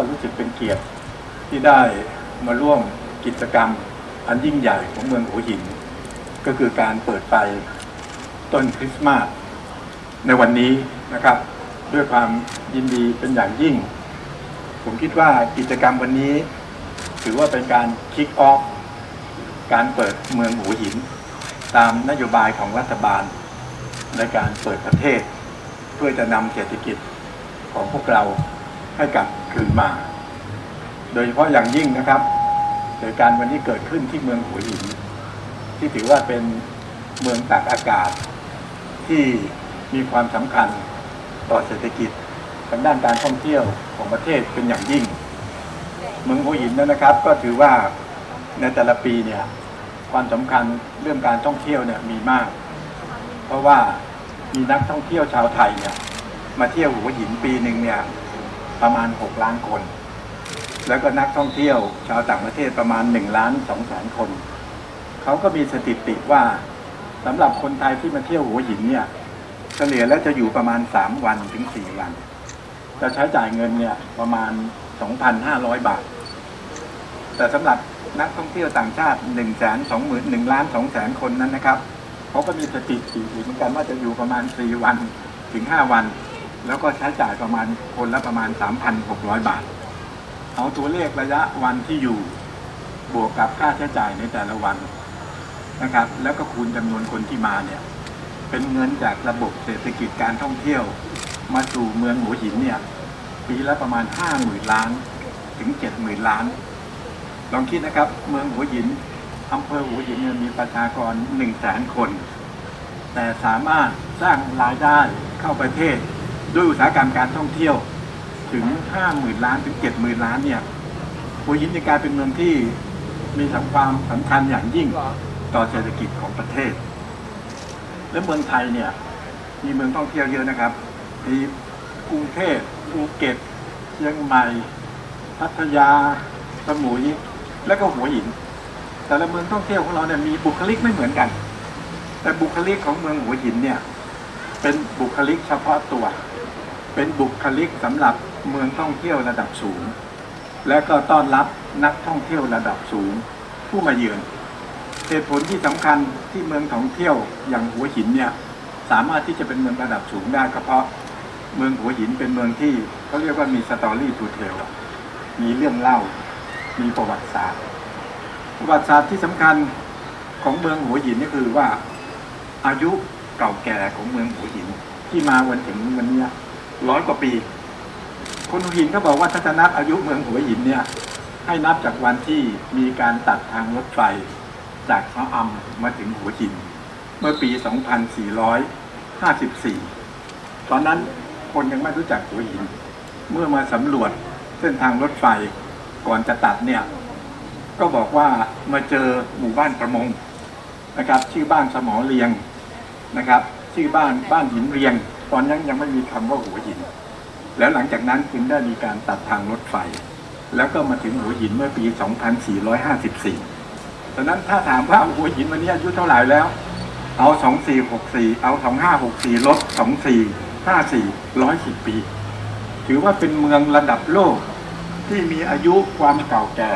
ก็รู้สึกเป็นเกียรติที่ได้มาร่วมกิจกรรม อันยิ่งใหญ่ของเมืองหัวหิน ก็คือการเปิดไฟต้นคริสต์มาสในวันนี้นะครับ ด้วยความยินดีเป็นอย่างยิ่ง ผมคิดว่ากิจกรรมวันนี้ ถือว่าเป็นการคิกออฟการเปิดเมืองหัวหิน ตามนโยบายของรัฐบาล ในการเปิดประเทศ เพื่อจะนำเศรษฐกิจของพวกเราให้กลับ คืนมา โดยเฉพาะอย่างยิ่งนะครับเหตุการณ์วันนี้เกิดขึ้นที่เมืองหัวหิน ที่ถือว่าเป็นเมืองตากอากาศ ที่มีความสำคัญต่อเศรษฐกิจทางด้านการท่องเที่ยวของประเทศเป็นอย่างยิ่ง เมืองหัวหินนั้นนะครับ ก็ถือว่าในแต่ละปีเนี่ยความสำคัญเรื่องการท่องเที่ยวเนี่ยมีมาก เพราะว่ามีนักท่องเที่ยวชาวไทยเนี่ยมาเที่ยวหัวหินปีหนึ่งเนี่ย ประมาณ 6 ล้านคน แล้วก็นักท่องเที่ยวชาวต่างประเทศประมาณ1ล้าน2แสนคน เขาก็มีสถิติว่าสำหรับคนไทยที่มาเที่ยวหัวหินเนี่ยเฉลี่ยแล้วจะอยู่ประมาณ 3 วันถึง 4 วัน จะใช้จ่ายเงินเนี่ยประมาณ 2,500 บาท แต่สำหรับนักท่องเที่ยวต่างชาติ1นึ่งแสนสองหมื่นหนึ่งล้านสองแสนคนนั้นนะครับเขาก็มีสถิติเหมือนกันว่าจะอยู่ประมาณ 4 วันถึง 5 วัน แล้วก็ใช้จ่ายประมาณคนละประมาณ 3,600 บาท เอาตัวเลขระยะวันที่อยู่บวกกับค่าใช้จ่ายในแต่ละวันนะครับ แล้วก็คูณจำนวนคนที่มาเนี่ยเป็นเงินจากระบบเศรษฐกิจการท่องเที่ยว มาสู่เมืองหัวหินเนี่ยปีละประมาณ 5 0,000 ล้าน ถึง 70,000 ล้าน ลองคิดนะครับ เมืองหัวหินอำเภอหัวหินเนี่ยมีประชากร 1 0 0 0 0แสนคน แต่สามารถสร้างรายได้เข้าประเทศ ด้วยอุตสาหกรรมการท่องเที่ยวถึง 50,000 ล้านถึง 70,000 ล้านเนี่ยหัวหินจะกลายเป็นเมืองที่มีความสำคัญอย่างยิ่งต่อเศรษฐกิจของประเทศ และเมืองไทยเนี่ยมีเมืองท่องเที่ยวเยอะนะครับมีกรุงเทพภูเก็ตเชียงใหม่พัทยาสมุยและก็หัวหิน แต่ละเมืองท่องเที่ยวของเราเนี่ยมีบุคลิกไม่เหมือนกัน แต่บุคลิกของเมืองหัวหินเนี่ย เป็นบุคลิกเฉพาะตัว เป็นบุคลิกสำหรับเมืองท่องเที่ยวระดับสูง และก็ต้อนรับนักท่องเที่ยวระดับสูง ผู้มาเยือนเหตุผลที่สำคัญที่เมืองท่องเที่ยวอย่างหัวหินเนี่ยสามารถที่จะเป็นเมืองระดับสูงได้ก็เพราะเมืองหัวหินเป็นเมืองที่เขาเรียกว่ามีสตอรี่ทูเทลมีเรื่องเล่า มีประวัติศาสตร์ ประวัติศาสตร์ที่สำคัญของเมืองหัวหินนี่คือว่าอายุ เก่าแก่ของเมืองหัวหิน ที่มาวันถึงวันนี้ร้อยกว่าปี คนหัวหินก็บอกว่าถ้าจะนับอายุเมืองหัวหินเนี่ย ให้นับจากวันที่มีการตัดทางรถไฟจากชะอำมาถึงหัวหิน เมื่อปี 2454 ตอนนั้นคนยังไม่รู้จักหัวหิน เมื่อมาสำรวจเส้นทางรถไฟก่อนจะตัดเนี่ยก็บอกว่ามาเจอหมู่บ้านประมงนะครับชื่อบ้านสมอเรียง นะครับชื่อบ้านบ้านหินเรียง ตอนนั้นยังไม่มีคำว่าหัวหิน แล้วหลังจากนั้นจึงได้มีการตัดทางรถไฟ แล้วก็มาถึงหัวหินเมื่อปี 2454ฉะนั้นถ้าถามว่าหัวหินวันนี้อายุเท่าไหร่แล้ว เอา 2464 เอา 2564ลด2454 110 ปี ถือว่าเป็นเมืองระดับโลกที่มีอายุความเก่าแก่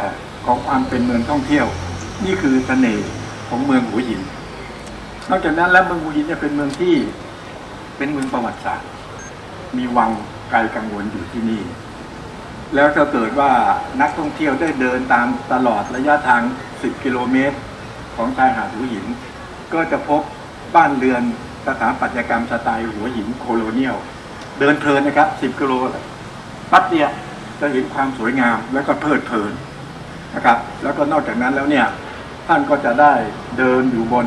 ของความเป็นเมืองท่องเที่ยว นี่คือเสน่ห์ของเมืองหัวหิน นอกจากนั้นแล้วเมืองหัวหินเนี่ยเป็นเมืองที่เป็นเมืองประวัติศาสตร์ มีวังไกลกังวลอยู่ที่นี่ แล้วถ้าเกิดว่านักท่องเที่ยวได้เดินตามตลอดระยะทาง 10 กิโลเมตร ของชายหาดหัวหิน ก็จะพบบ้านเรือนสถาปัตยกรรมสไตล์หัวหินโคโลเนียล เดินเพลินนะครับ 10 กิโลปั๊บเดียวจะเห็นความสวยงามแล้วก็เพลิดเพลินนะครับ แล้วก็นอกจากนั้นแล้วเนี่ยท่านก็จะได้เดินอยู่บน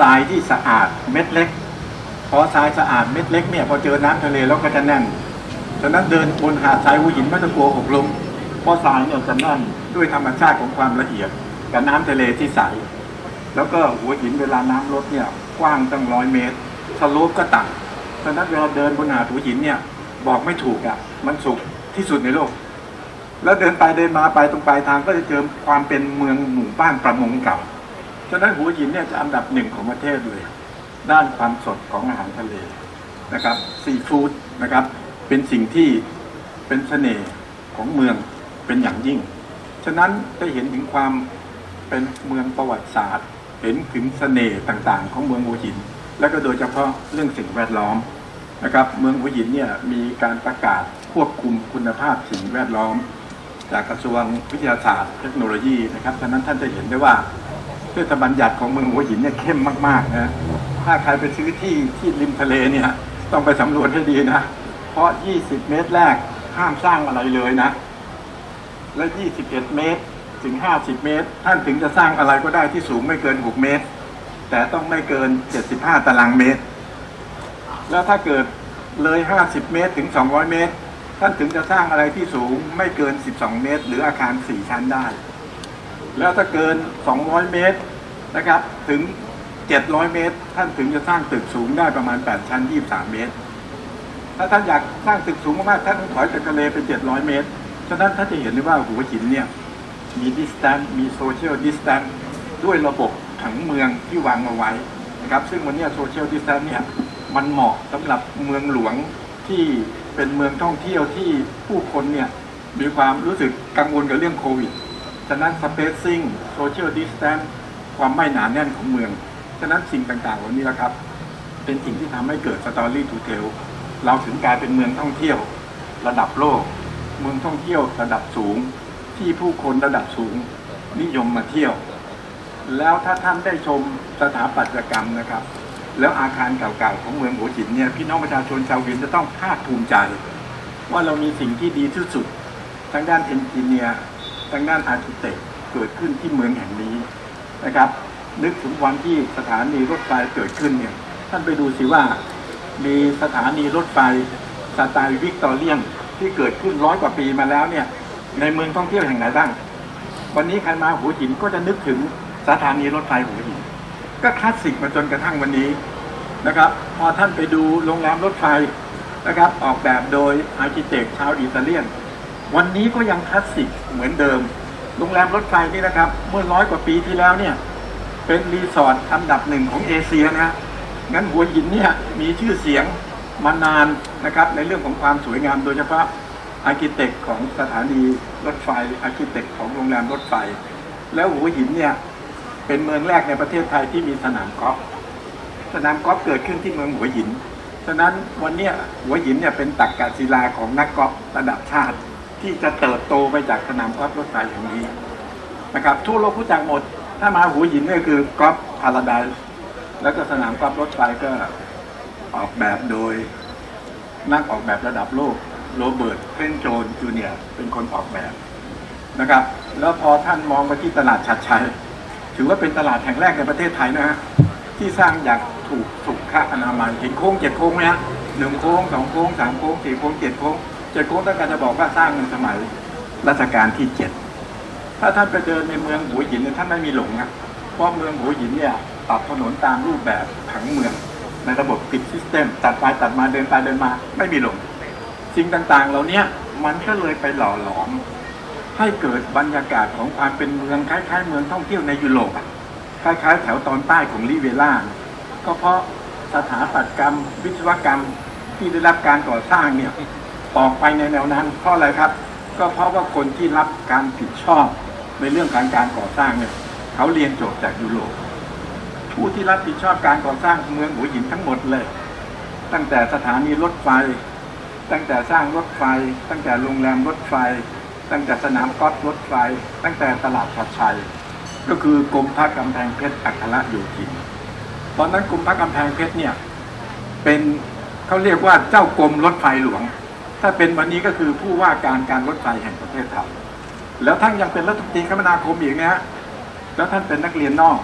ทรายที่สะอาดเม็ดเล็กพอทรายสะอาดเม็ดเล็กเนี่ยพอเจอน้ำทะเลแล้วก็จะแน่นฉะนั้นเดินบนหาดทรายหัวหินไม่ต้องกลัวหกล้มเพราะทรายเนี่ยจะแน่นด้วยธรรมชาติของความละเอียดกับน้ำทะเลที่ใสแล้วก็หัวหินเวลาน้ำลดเนี่ยกว้างตั้งร้อยเมตรสโลปก็ต่ำฉะนั้นเวลาเดินบนหาดหัวหินเนี่ยบอกไม่ถูกอะมันสุขที่สุดในโลก แล้วเดินไปเดินมาไปตรงปลายทางก็จะเจอความเป็นเมืองหมู่บ้านประมงเก่า ฉะนั้นหัวหินเนี่ยจะอันดับหนึ่งของประเทศเลย ด้านความสดของอาหารทะเลนะครับซีฟู้ดนะครับเป็นสิ่งที่เป็นเสน่ห์ของเมืองเป็นอย่างยิ่ง ฉะนั้นได้เห็นถึงความเป็นเมืองประวัติศาสตร์ เห็นถึงเสน่ห์ต่างๆ ของเมืองหัวหิน และก็โดยเฉพาะเรื่องสิ่งแวดล้อมนะครับเมืองหัวหินเนี่ยมีการประกาศควบคุมคุณภาพสิ่งแวดล้อม จากกระทรวงวิทยาศาสตร์ เทคโนโลยีนะครับฉะนั้นท่านจะเห็นได้ว่า เทศบัญญัติของเมืองหัวหินเนี่ยเข้มมากๆนะถ้าใครไปซื้อที่ที่ริมทะเลเนี่ย ต้องไปสำรวจให้ดีนะ เพราะ 20 เมตรแรกห้ามสร้างอะไรเลยนะ และ 21 เมตรถึง 50 เมตร ท่านถึงจะสร้างอะไรก็ได้ที่สูงไม่เกิน 6 เมตร แต่ต้องไม่เกิน 75 ตารางเมตร แล้วถ้าเกิดเลย 50 เมตรถึง 200 เมตร ท่านถึงจะสร้างอะไรที่สูงไม่เกิน 12 เมตร หรืออาคาร 4 ชั้นได้ แล้วถ้าเกิน 200 เมตรนะครับ ถึง 700 เมตร ท่านถึงจะสร้างตึกสูงได้ประมาณ 8 ชั้น 23 เมตร ถ้าท่านอยากสร้างตึกสูงมากๆท่านต้องถอยจากทะเลไป 700 เมตร ฉะนั้นท่านจะเห็นได้ว่าหัวหินเนี่ยมีดิสแตนมีโซเชียลดิสแตนด้วยระบบผังเมืองที่วางเอาไว้นะครับ ซึ่งวันนี้โซเชียลดิสแตนเนี่ยมันเหมาะสำหรับเมืองหลวงที่เป็นเมืองท่องเที่ยวที่ผู้คนเนี่ยมีความรู้สึกกังวลกับเรื่องโควิด ฉะนั้น spacing social distance ความไม่หนาแน่นของเมือง ฉะนั้นสิ่งต่างๆเหล่านี้แหละครับ เป็นสิ่งที่ทำให้เกิด story to tell เราถึงกลายเป็นเมืองท่องเที่ยว ระดับโลก เมืองท่องเที่ยวระดับสูง ที่ผู้คนระดับสูง นิยมมาเที่ยว แล้วถ้าท่านได้ชมสถาปัตยกรรมนะครับ แล้วอาคารเก่าๆของเมืองหัวหินเนี่ยพี่น้องประชาชนชาวเวียนจะต้องภาคภูมิใจ ว่าเรามีสิ่งที่ดีที่สุดทางด้านเอนจิเนียร์ ทางด้านอาร์ติเต็กเกิดขึ้นที่เมืองแห่งนี้นะครับ นึกถึงวันที่สถานีรถไฟเกิดขึ้นเนี่ยท่านไปดูสิว่ามีสถานีรถไฟสไตล์วิกตอเรียนที่เกิดขึ้นร้อยกว่าปีมาแล้วเนี่ยในเมืองท่องเที่ยวแห่งไหนบ้าง วันนี้ใครมาหัวหินก็จะนึกถึงสถานีรถไฟหัวหิน ก็คลาสสิกมาจนกระทั่งวันนี้นะครับ พอท่านไปดูโรงแรมรถไฟนะครับ ออกแบบโดยอาร์เคเต็กชาวอิตาเลียน วันนี้ก็ยังคลาสสิกเหมือนเดิม โรงแรมรถไฟนี่นะครับ เมื่อร้อยกว่าปีที่แล้วเนี่ย เป็นรีสอร์ทอันดับหนึ่งของเอเชียนะฮะงั้นหัวหินเนี่ยมีชื่อเสียงมานานนะครับ ในเรื่องของความสวยงามโดยเฉพาะอาร์เคเต็กของสถานีรถไฟอาร์เคเต็กของโรงแรมรถไฟ แล้วหัวหินเนี่ยเป็นเมืองแรกในประเทศไทยที่มีสนามกอล์ฟสนามกอล์ฟเกิดขึ้นที่เมืองหัวหิน ฉะนั้นวันนี้หัวหินเนี่ยเป็นตักกศิลาของนักกอล์ฟระดับชาติ ที่จะเติบโตไปจากสนามกอล์ฟรถไฟแห่งนี้นะครับทั่วโลกรู้จักหมด ถ้ามาหัวหินเนี่คือกอล์ฟพาราไดซ์แล้วก็สนามกอล์ฟรถไฟก็ออกแบบโดย นักออกแบบระดับโลกโรเบิร์ตเพนโจนจูเนียร์เป็นคนออกแบบนะครับ แล้วพอท่านมองไปที่ตลาดชัดชัย ถือว่าเป็นตลาดแห่งแรกในประเทศไทยนะฮะที่สร้างอย่างถูกสุขอนามัยเห็นโค้งเจ็ดโค้งไหมฮะหนึ่งโค้งสองโค้งสามโค้งสี่โค้งเจ็ดโค้ง เจ็ดโค้งต้องการจะบอกว่าสร้างในสมัยรัชกาลที่เจ็ดถ้าท่านไปเดินในเมืองหัวหินเนี่ยท่านไม่มีหลงนะเพราะเมืองหัวหินเนี่ยตัดถนนตามรูปแบบผังเมือง ในระบบปิดซิสเต็มตัดไปตัดมาเดินไปเดินมา ไม่มีหลงสิ่งต่างๆเหล่านี้มันก็เลยไปหล่อหลอม ให้เกิดบรรยากาศของความเป็นเมืองคล้ายๆ เมืองท่องเที่ยวในยุโรปคล้ายๆ แถวตอนใต้ของลิเวล่าก็เพราะสถาปัตยกรรม วิศวกรรมที่ได้รับการก่อสร้างเนี่ย ออกไปในแนวนั้นเพราะอะไรครับ ก็เพราะว่าคนที่รับการผิดชอบในเรื่องการการก่อสร้างเนี่ยเขาเรียนจบจากยุโรปผู้ที่รับผิดชอบการก่อสร้างเมืองหัวหินทั้งหมดเลย ตั้งแต่สถานีรถไฟ ตั้งแต่สร้างรถไฟ ตั้งแต่โรงแรมรถไฟ ตั้งแต่สนามกอล์ฟรถไฟ ตั้งแต่ตลาดชัดชัย ก็คือกรมพระกำแพงเพชรอัครโยธินตอนนั้นกรมพระกำแพงเพชรเนี่ยเป็นเขาเรียกว่าเจ้ากรมรถไฟหลวง ถ้าเป็นวันนี้ก็คือผู้ว่าการการรถไฟแห่งประเทศไทยแล้วท่านยังเป็นรัฐมนตรีคมนาคมอีกนะฮะแล้วท่านเป็นนักเรียนนอก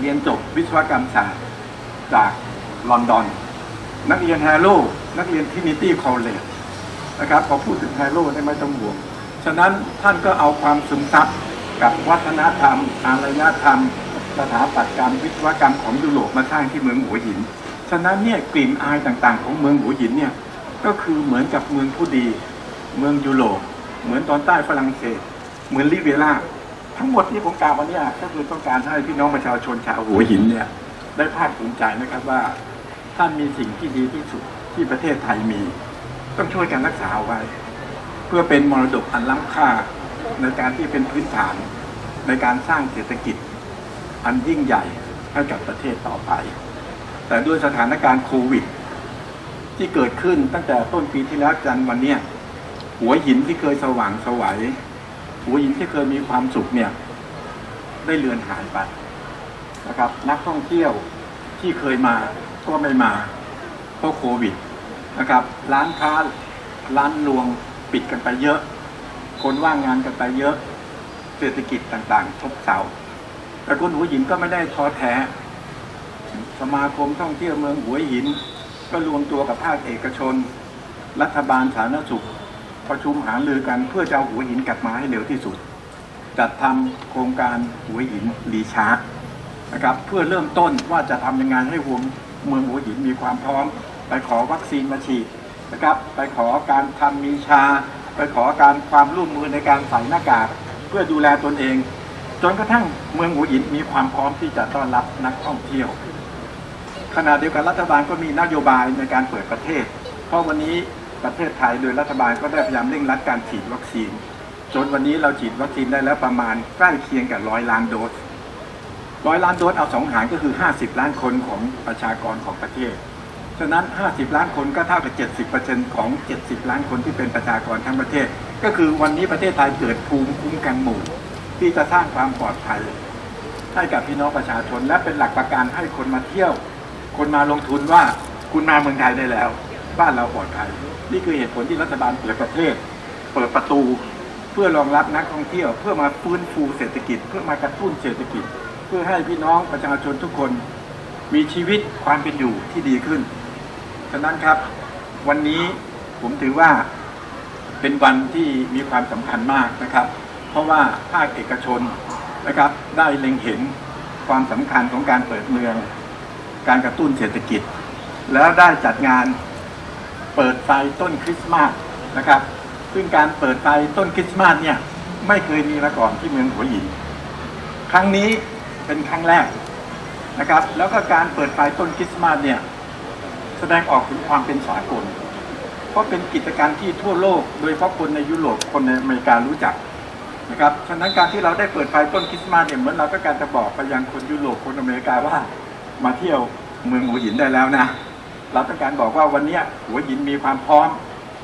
เรียนจบวิศวกรรมศาสตร์จากลอนดอน นักเรียนแฮร์โลนักเรียนทินิตี้คอลเลจนะครับพอพูดถึงแฮร์โลได้ไม่ต้องห่วง ฉะนั้นท่านก็เอาความซึมซับกับวัฒนธรรม อารยธรรมสถาปัตยกรรมวิศวกรรมของยุโรปมาสร้างที่เมืองหัวหิน ฉะนั้นเนี่ยกลิ่นอายต่างๆ ของเมืองหัวหินเนี่ย ก็คือเหมือนกับเมืองผู้ดี เมืองยุโรปเหมือนตอนใต้ฝรั่งเศส เหมือนลิเวล่าทั้งหมดที่ผมกล่าวมาเนี่ยก็คือต้องการให้พี่น้องประชาชนชาวหัวหินเนี่ยได้ภาคภูมิใจนะครับว่า ท่านมีสิ่งที่ดีที่สุดที่ประเทศไทยมี ต้องช่วยกันรักษาเอาไว้ เพื่อเป็นมรดกอันล้ำค่าในการที่เป็นพื้นฐานในการสร้างเศรษฐกิจ อันยิ่งใหญ่ให้กับประเทศต่อไป แต่ด้วยสถานการณ์โควิด ที่เกิดขึ้นตั้งแต่ต้นปีที่แล้วจันวันเนี้ยหัวหินที่เคยสว่างสวัยหัวหินที่เคยมีความสุขเนี่ย ได้เลือนหายไปนะครับ นักท่องเที่ยวที่เคยมาก็ไม่มาเพราะโควิดนะครับ ร้านค้าร้านรวงปิดกันไปเยอะ คนว่างงานกันไปเยอะ เศรษฐกิจต่างๆ ทบเซาแต่คนหัวหินก็ไม่ได้ท้อแท้ สมาคมท่องเที่ยวเมืองหัวหิน ก็รวมตัวกับภาคเอกชน รัฐบาลสาธารณสุข ประชุมหารือกันเพื่อจะเอาหัวหินกลับมาให้เร็วที่สุด จัดทำโครงการหัวหินรีชาร์จนะครับเพื่อเริ่มต้นว่าจะทำยังไงให้หัวเมืองหัวหินมีความพร้อม ไปขอวัคซีนมาฉีดนะครับไปขอการทำมีชา ไปขอการความร่วมมือในการใส่หน้ากากเพื่อดูแลตนเอง จนกระทั่งเมืองหัวหินมีความพร้อมที่จะต้อนรับนักท่องเที่ยว ขณะเดียวกันรัฐบาลก็มีนโยบายในการเปิดประเทศ เพราะวันนี้ประเทศไทยโดยรัฐบาลก็ได้พยายามเร่งรัดการฉีดวัคซีน จนวันนี้เราฉีดวัคซีนได้แล้วประมาณใกล้เคียงกับร้อยล้านโดสร้อยล้านโดสเอาสองหารก็คือ 50 ล้านคนของประชากรของประเทศ ฉะนั้น 50 ล้านคนก็เท่ากับ 70%ของ 70 ล้านคนที่เป็นประชากรทั้งประเทศ ก็คือวันนี้ประเทศไทยเกิดภูมิคุ้มกันหมู่ ที่จะสร้างความปลอดภัยให้กับพี่น้องประชาชน และเป็นหลักประกันให้คนมาเที่ยว คนมาลงทุนว่าคุณมาเมืองไทยได้แล้ว บ้านเราปลอดภัย นี่คือเหตุผลที่รัฐบาลเปิดประเทศ เปิดประตูเพื่อรองรับนักท่องเที่ยว เพื่อมาฟื้นฟูเศรษฐกิจ เพื่อมากระตุ้นเศรษฐกิจ เพื่อให้พี่น้องประชาชนทุกคนมีชีวิตความเป็นอยู่ที่ดีขึ้น ฉะนั้นครับ วันนี้ผมถือว่าเป็นวันที่มีความสำคัญมากนะครับ เพราะว่าภาคเอกชนนะครับได้เล็งเห็นความสำคัญของการเปิดเมือง การกระตุ้นเศรษฐกิจ แล้วได้จัดงานเปิดไฟต้นคริสต์มาสนะครับ ซึ่งการเปิดไฟต้นคริสต์มาสเนี่ยไม่เคยมีมาก่อนที่เมืองหัวหิน ครั้งนี้เป็นครั้งแรกนะครับ แล้วก็การเปิดไฟต้นคริสต์มาสเนี่ยแสดงออกถึงความเป็นสากล เพราะเป็นกิจการที่ทั่วโลก โดยเฉพาะคนในยุโรปคนในอเมริการู้จักนะครับ ฉะนั้นการที่เราได้เปิดไฟต้นคริสต์มาสเนี่ยเหมือนเราก็การจะบอกไปยังคนยุโรปคนอเมริกาว่า มาเที่ยวเมืองหัวหินได้แล้วนะ เราต้องการบอกว่าวันนี้หัวหินมีความพร้อม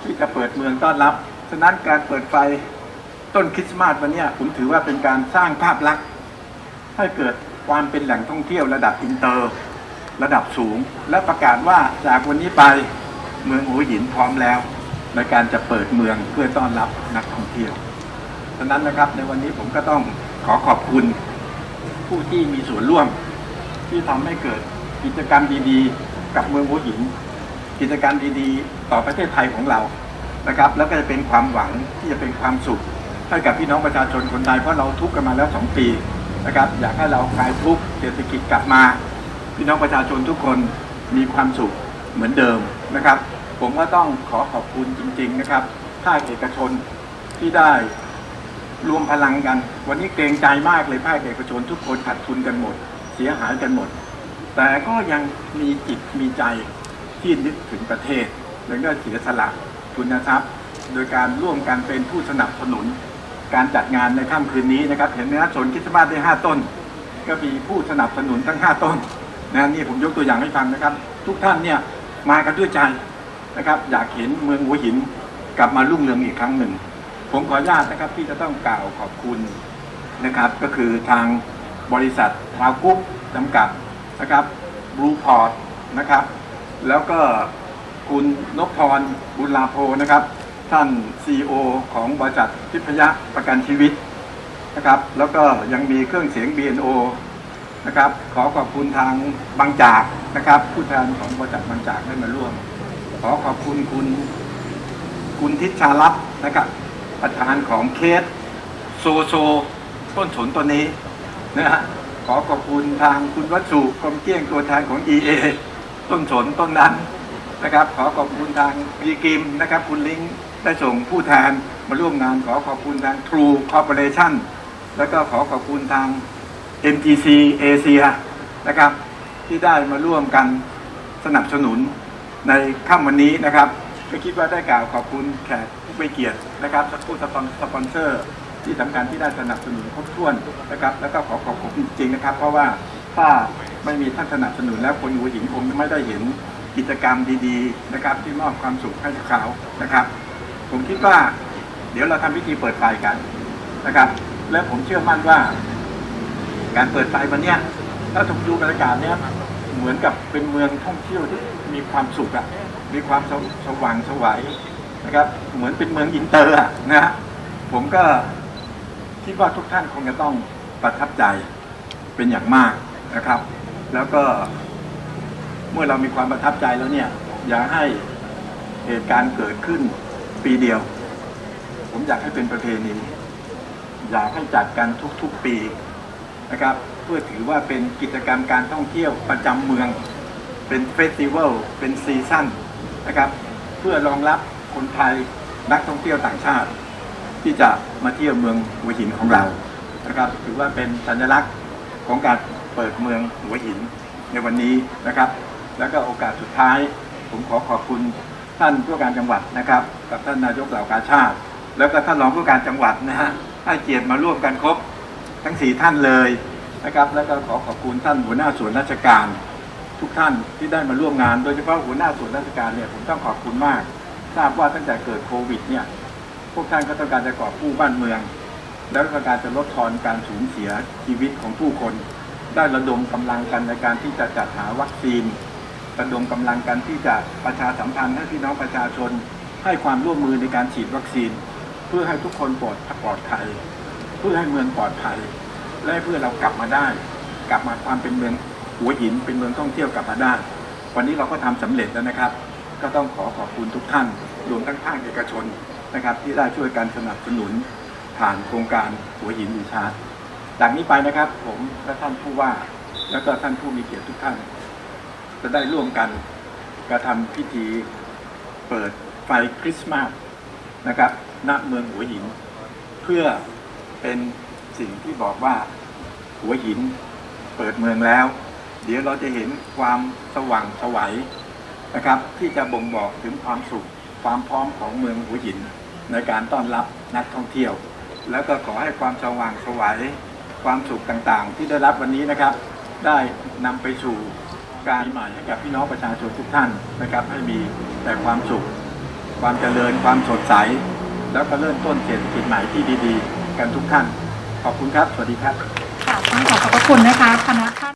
ที่จะเปิดเมืองต้อนรับ ฉะนั้นการเปิดไฟต้นคริสต์มาสวันนี้ผมถือว่าเป็นการสร้างภาพลักษณ์ให้เกิดความเป็นแหล่งท่องเที่ยวระดับอินเตอร์ ระดับสูง และประกาศว่าจากวันนี้ไปเมืองหัวหินพร้อมแล้วในการจะเปิดเมืองเพื่อต้อนรับนักท่องเที่ยว ฉะนั้นนะครับในวันนี้ผมก็ต้องขอขอบคุณผู้ที่มีส่วนร่วม ที่ทำให้เกิดกิจกรรมดีๆ กับเมืองหัวหิน กิจกรรมดีๆ ต่อประเทศไทยของเรานะครับ แล้วก็จะเป็นความหวังที่จะเป็นความสุขให้กับพี่น้องประชาชนคนไทยเพราะเราทุกข์กันมาแล้วสองปีนะครับ อยากให้เราคลายทุกข์เศรษฐกิจกลับมา พี่น้องประชาชนทุกคนมีความสุขเหมือนเดิมนะครับ ผมก็ต้องขอขอบคุณจริง ๆ นะครับภาคเอกชนที่ได้รวมพลังกัน วันนี้เกรงใจมากเลยภาคเอกชนทุกคนขาดทุนกันหมด เสียหายกันหมด แต่ก็ยังมีจิตมีใจที่นึกถึงประเทศ แล้วก็เสียสละทุนทรัพย์ โดยการร่วมกันเป็นผู้สนับสนุน การจัดงานในค่ำคืนนี้นะครับ เห็นไหมครับสนคริสต์มาสได้ห้าต้น ก็มีผู้สนับสนุนทั้งห้าต้นนะนี่ผมยกตัวอย่างให้ฟังนะครับ ทุกท่านเนี่ยมากันด้วยใจนะครับ อยากเห็นเมืองหัวหินกลับมารุ่งเรืองอีกครั้งหนึ่ง ผมขออนุญาตนะครับที่จะต้องกล่าวขอบคุณนะครับ ก็คือทาง บริษัททาวกุ๊ปจำกัดนะครับบลูพอร์ตนะครับ แล้วก็คุณนพพรบุญลาโพนะครับ ท่าน CEO ของบริษัททิพยะประกันชีวิตนะครับ แล้วก็ยังมีเครื่องเสียง BNO นะครับ ขอขอบคุณทางบางจากนะครับ ผู้แทนของบริษัทบางจากได้มาร่วม ขอขอบคุณคุณคุณทิชาลัตน์นะครับ ประธานของเคสโซโซต้นสนตัวนี้ นะฮะขอขอบคุณทางคุณวัชสุกรมเกี้ยงตัวแทนของ EA ต้นสนต้นนั้นนะครับ ขอขอบคุณทางพีกิมนะครับ คุณลิงได้ส่งผู้แทนมาร่วมงาน ขอขอบคุณทาง True Corporation แล้วก็ขอขอบคุณทาง MTC Asia นะครับ ที่ได้มาร่วมกันสนับสนุนในค่ำวันนี้นะครับ ก็คิดว่าได้กล่าวขอบคุณแขกผู้ไปเกียรตินะครับผู้สปอนสปอนเซอร์ ที่สำคัญที่ได้สนับสนุนครบถ้วนนะครับ แล้วก็ขอขอบคุณจริงๆนะครับ เพราะว่าถ้าไม่มีท่านสนับสนุนแล้วคนหัวหินคงไม่ได้เห็นกิจกรรมดีๆนะครับ ที่มอบความสุขให้กับเขานะครับ ผมคิดว่า เดี๋ยวเราทำพิธีเปิดไฟกันนะครับ และผมเชื่อมั่นว่า การเปิดไฟวันนี้ถ้าถูกดูบรรยากาศเนี้ยเหมือนกับเป็นเมืองท่องเที่ยวที่มีความสุขอะมีความสว่างสวัยนะครับ เหมือนเป็นเมืองอินเตอร์อะนะผมก็ คิดว่าทุกท่านคงจะต้องประทับใจเป็นอย่างมากนะครับ แล้วก็เมื่อเรามีความประทับใจแล้วเนี่ย อย่าให้เหตุการณ์เกิดขึ้นปีเดียว ผมอยากให้เป็นประเพณีอยากให้จัดกันทุกๆปีนะครับ เพื่อถือว่าเป็นกิจกรรมการท่องเที่ยวประจำเมือง เป็นเฟสติวัลเป็นซีซั่นนะครับ เพื่อรองรับคนไทยนักท่องเที่ยวต่างชาติ ที่จะมาเที่ยวเมืองหัวหินของเรานะครับ ถือว่าเป็นสัญลักษณ์ของการเปิดเมืองหัวหินในวันนี้นะครับ แล้วก็โอกาสสุดท้าย ผมขอขอบคุณท่านผู้การจังหวัดนะครับ กับท่านนายกเหล่ากาชาติ แล้วก็ท่านรองผู้การจังหวัดนะฮะให้เกียรติมาร่วมกันครบทั้งสี่ท่านเลยนะครับ แล้วก็ขอขอบคุณท่านหัวหน้าส่วนราชการ ทุกท่านที่ได้มาร่วมงาน โดยเฉพาะหัวหน้าส่วนราชการเนี่ยผมต้องขอบคุณมาก ทราบว่าตั้งแต่เกิดโควิดเนี่ย พวกท่านก็ต้องการจะกอบกู้บ้านเมือง แล้วก็การจะลดทอนการสูญเสียชีวิตของผู้คน ได้ระดมกำลังกันในการที่จะจัดหาวัคซีน ระดมกำลังกันที่จะประชาสัมพันธ์ให้พี่น้องประชาชน ให้ความร่วมมือในการฉีดวัคซีน เพื่อให้ทุกคนปลอดปลอดภัย เพื่อให้เมืองปลอดภัย และเพื่อเรากลับมาได้ กลับมาความเป็นเมืองหัวหินเป็นเมืองท่องเที่ยวกลับมาได้ วันนี้เราก็ทำสำเร็จแล้วนะครับ ก็ต้องขอขอบคุณทุกท่านรวมทั้งภาคเอกชน นะครับที่ได้ช่วยกันสนับสนุนผ่านโครงการหัวหินรีชาร์จจากนี้ไปนะครับ ผมและท่านผู้ว่า แล้วก็ท่านผู้มีเกียรติทุกท่าน จะได้ร่วมกันกระทำพิธีเปิดไฟคริสต์มาสนะครับณเมืองหัวหิน เพื่อเป็นสิ่งที่บอกว่าหัวหินเปิดเมืองแล้ว เดี๋ยวเราจะเห็นความสว่างสวัยนะครับ ที่จะบ่งบอกถึงความสุขความพร้อมของเมืองหัวหิน ในการต้อนรับนักท่องเที่ยว แล้วก็ขอให้ความสว่างสวัยความสุขต่างๆ ที่ได้รับวันนี้นะครับ ได้นำไปสู่การใหม่ให้กับพี่น้องประชาชนทุกท่านนะครับ ให้มีแต่ความสุข ความเจริญความสดใส แล้วก็เริ่มต้นเศรษฐกิจใหม่ที่ดี ๆ กันทุกท่าน ขอบคุณครับ สวัสดีครับ ค่ะต้องขอขอบพระคุณนะคะคณะท่าน